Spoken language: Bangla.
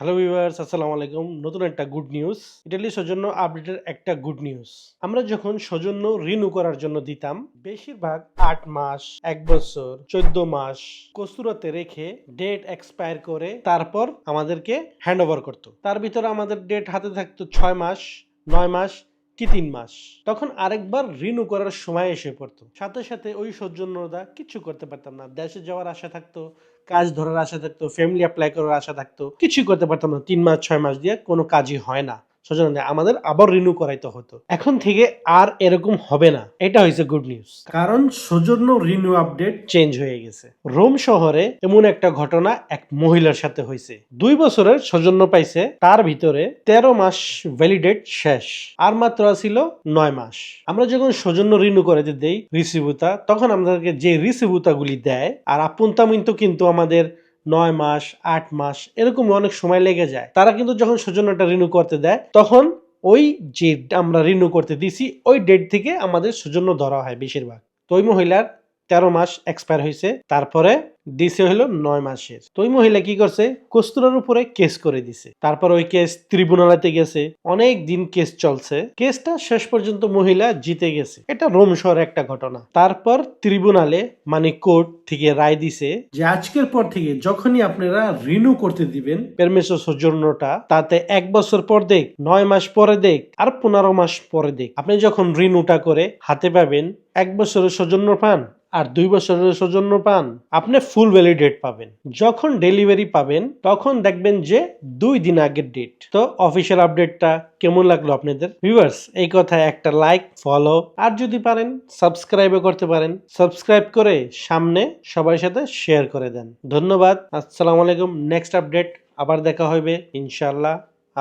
হ্যালো ভিউয়ার্স আসসালামু আলাইকুম। নতুন একটা গুড নিউজ ইটালি সৌজন্য আপডেটের একটা গুড নিউজ আমরা যখন সৌজন্য রিনিউ করার জন্য দিতাম, বেশিরভাগ আট মাস, এক বছর, চোদ্দ মাস কস্তুরাতে রেখে ডেট এক্সপায়ার করে তারপর আমাদেরকে হ্যান্ড ওভার করতো। তার ভিতরে আমাদের ডেট হাতে থাকতো ছয় মাস, নয় মাস কি তিন মাস? তখন আরেকবার রিনিউ করার সময় এসে পড়তো। সাথে সাথে ওই সৌজন্যতা কিছু করতে পারতাম না। দেশে যাওয়ার আশা থাকতো, কাজ ধরার আশা থাকতো ফ্যামিলি অ্যাপ্লাই করার আশা থাকতো, কিছুই করতে পারতাম না। তিন মাস, ছয় মাস দিয়ে কোনো কাজই হয় না। সজন আমাদের আবার রিনিউ করাইতে হতো। এখন থেকে আর এরকম হবে না। এটা হয়েছে গুড নিউজ কারণ সৌজন্য রিনিউ আপডেট চেঞ্জ হয়ে গেছে। রোম শহরে এমন একটা ঘটনা এক মহিলার সাথে হয়েছে দুই বছরের সৌজন্য পাইছে তার ভিতরে তেরো মাস ভ্যালিডেট শেষ। আর মাত্র ছিল নয় মাস। আমরা যখন সৌজন্য রিনিউ করে দেই রিসিভুতা তখন আমাদেরকে যে রিসিভুতা গুলি দেয় আর আপনতামিন্ত কিন্তু আমাদের নয় মাস, আট মাস, এরকম অনেক সময় লেগে যায়। তারা কিন্তু যখন সৌজন্যটা রিনিউ করতে দেয়, তখন ওই যে আমরা রিনিউ করতে দিছি, ওই ডেট থেকে আমাদের সৌজন্য ধরা হয় বেশিরভাগ। তো ওই মহিলার তেরো মাস এক্সপায়ার হয়েছে, তারপরে দিছে হলো নয় মাসের তো ওই মহিলা কি করছে? কস্তুরার উপরে কেস করে দিছে। তারপর ওই কেস ট্রিব্যুনালেতে গেছে। অনেক দিন কেস চলছে। কেসটা শেষ পর্যন্ত মহিলা জিতে গেছে। এটা রোম শহরে একটা ঘটনা। তারপর ত্রিবুনালে মানে কোর্ট থেকে রায় দিছে যে আজকের পর থেকে যখনই আপনারা রিনিউ করতে দিবেন পেরমেসো সৌজন্যটা তাতে এক বছর পর দেখ, নয় মাস পরে দেখ, আর পনেরো মাস পরে দেখ। আপনি যখন রিনিউটা করে হাতে পাবেন, এক বছরের সৌজন্য পান আর দুই বছরের সৌজন্য পান, আপনি ফুল ভ্যালিডেট পাবেন। যখন ডেলিভারি পাবেন, তখন দেখবেন যে দুই দিন আগের ডেট তো অফিসিয়াল আপডেটটা কেমন লাগল আপনাদের? ভিউয়ার্স এই কথায় একটা লাইক ফলো আর যদি পারেন সাবস্ক্রাইবও করতে পারেন। সাবস্ক্রাইব করে সামনে সবার সাথে শেয়ার করে দেন। ধন্যবাদ, আসসালামু আলাইকুম নেক্সট আপডেট আবার দেখা হবে ইনশাল্লাহ